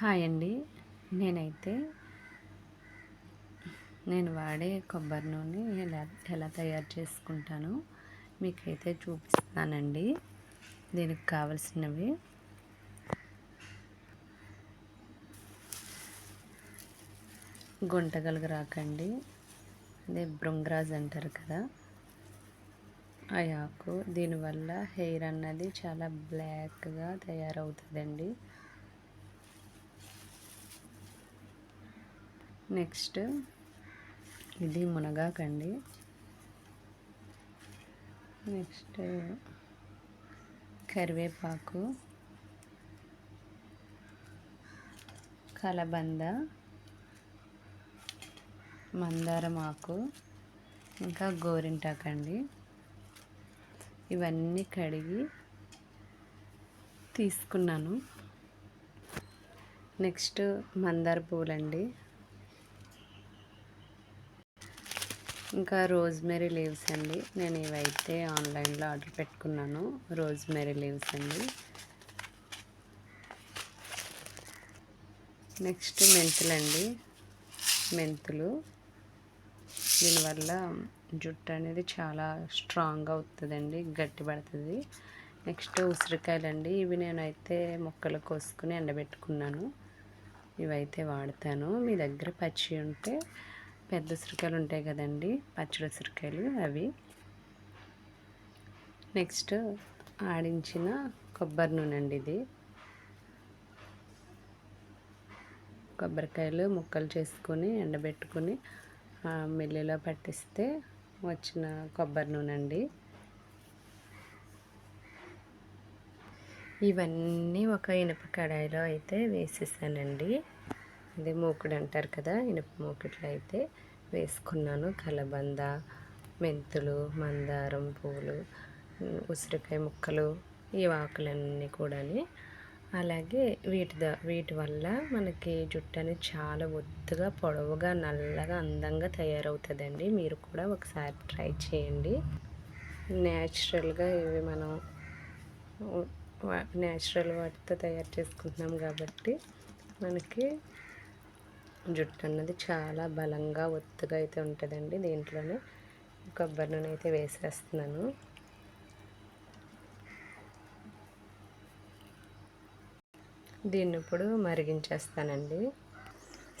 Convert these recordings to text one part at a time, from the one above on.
Hi అండి. నేనైతే నేను వాడే కొబ్బరి నూనె ఎలా ఎలా తయారు చేసుకుంటానో మీకైతే చూపిస్తానండి. దీనికి కావలసినవి. గుంటగలుగు రాకండి. అదే బృంగరాజ్ అంటారు కదా. ఆ ఆకు దీనివల్ల హెయిర్ అన్నది చాలా బ్లాక్గా తయారవుతుందండి. నెక్స్ట్ ఇది మునగాకండి. నెక్స్ట్ కరివేపాకు కలబంద మందారం ఆకు ఇంకా గోరింటాకండి. ఇవన్నీ కడిగి తీసుకున్నాను. నెక్స్ట్ మందార పూలండి ఇంకా రోజ్మెరీ లీవ్స్ అండి. నేను ఇవైతే ఆన్లైన్లో ఆర్డర్ పెట్టుకున్నాను. రోజ్మెరీ లీవ్స్ అండి. నెక్స్ట్ మెంతులు అండి. మెంతులు. దీనివల్ల జుట్టు అనేది చాలా స్ట్రాంగ్ అవుతుందండి గట్టి పడుతుంది. నెక్స్ట్ ఉసిరికాయలండి ఇవి నేనైతే మొక్కలు కోసుకుని ఎండబెట్టుకున్నాను. ఇవైతే వాడతాను. మీ దగ్గర పచ్చి ఉంటే పెద్ద ఉసిరికాయలు ఉంటాయి కదండి పచ్చడి ఉసిరికాయలు అవి. నెక్స్ట్ ఆడించిన కొబ్బరి నూనె అండి ఇది. కొబ్బరికాయలు ముక్కలు చేసుకొని ఎండబెట్టుకొని మిల్లిలో పట్టిస్తే వచ్చిన కొబ్బరి నూనె అండి ఇవన్నీ ఒక ఇనుప కడాయిలో అయితే వేసేసానండి. ఇది మూకుడు అంటారు కదా ఇనుప మూకుడులో అయితే వేసుకున్నాను. కలబంద మెంతులు మందారం పువ్వులు ఉసిరికాయ ముక్కలు ఈ ఆకులన్నీ కూడా అలాగే వీటి ద వీటి వల్ల మనకి జుట్టు అనేది చాలా ఒత్తుగా పొడవుగా నల్లగా అందంగా తయారవుతుందండి. మీరు కూడా ఒకసారి ట్రై చేయండి. న్యాచురల్గా ఇవి మనం న్యాచురల్ వాటితో తయారు చేసుకుంటున్నాం కాబట్టి మనకి జుట్టు అన్నది చాలా బలంగా ఒత్తుగా అయితే ఉంటుందండి దీంట్లోనే. కొబ్బరి నూనె అయితే వేసేస్తున్నాను. దీన్ని ఇప్పుడు మరిగించేస్తానండి.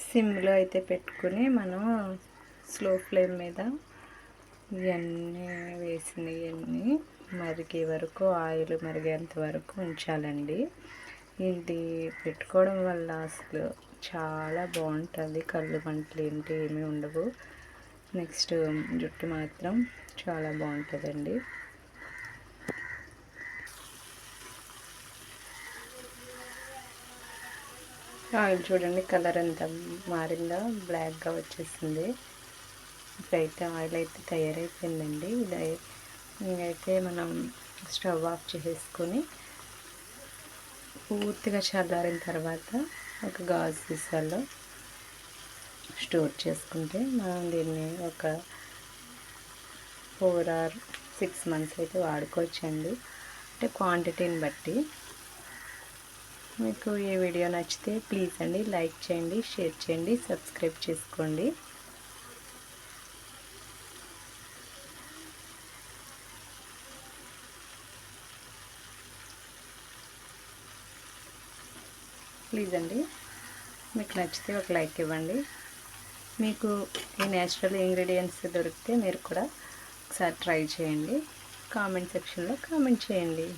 సిమ్లో అయితే పెట్టుకుని మనం స్లో ఫ్లేమ్ మీద ఇవన్నీ వేసినవన్నీ మరిగే వరకు ఆయిల్ మరిగేంత వరకు ఉంచాలండి. ఇది పెట్టుకోవడం వల్ల అసలు చాలా బాగుంటుంది. కళ్ళు మంటలు ఏంటి ఏమీ ఉండవు. నెక్స్ట్ జుట్టు మాత్రం చాలా బాగుంటుందండి. ఆయిల్ చూడండి కలర్ ఎంత మారిందో. బ్లాక్గా వచ్చేసింది. ఇప్పుడైతే ఆయిల్ అయితే తయారైపోయిందండి. ఇది ఇంకైతే మనం స్టవ్ ఆఫ్ చేసేసుకొని పూర్తిగా చల్లారిన తర్వాత ఒక గాజు సీసాలో స్టోర్ చేసుకుంటే మనం దీన్ని ఒక ఫోర్ ఆర్ సిక్స్ మంత్స్ అయితే వాడుకోవచ్చండి. అంటే క్వాంటిటీని బట్టి. మీకు ఈ వీడియో నచ్చితే ప్లీజ్ అండి లైక్ చేయండి షేర్ చేయండి సబ్స్క్రైబ్ చేసుకోండి. ప్లీజ్ అండి. మీకు నచ్చితే ఒక లైక్ ఇవ్వండి. మీకు ఈ నేచురల్ ఇంగ్రీడియంట్స్ దొరికితే మీరు కూడా ఒకసారి ట్రై చేయండి. కామెంట్ సెక్షన్లో కామెంట్ చేయండి.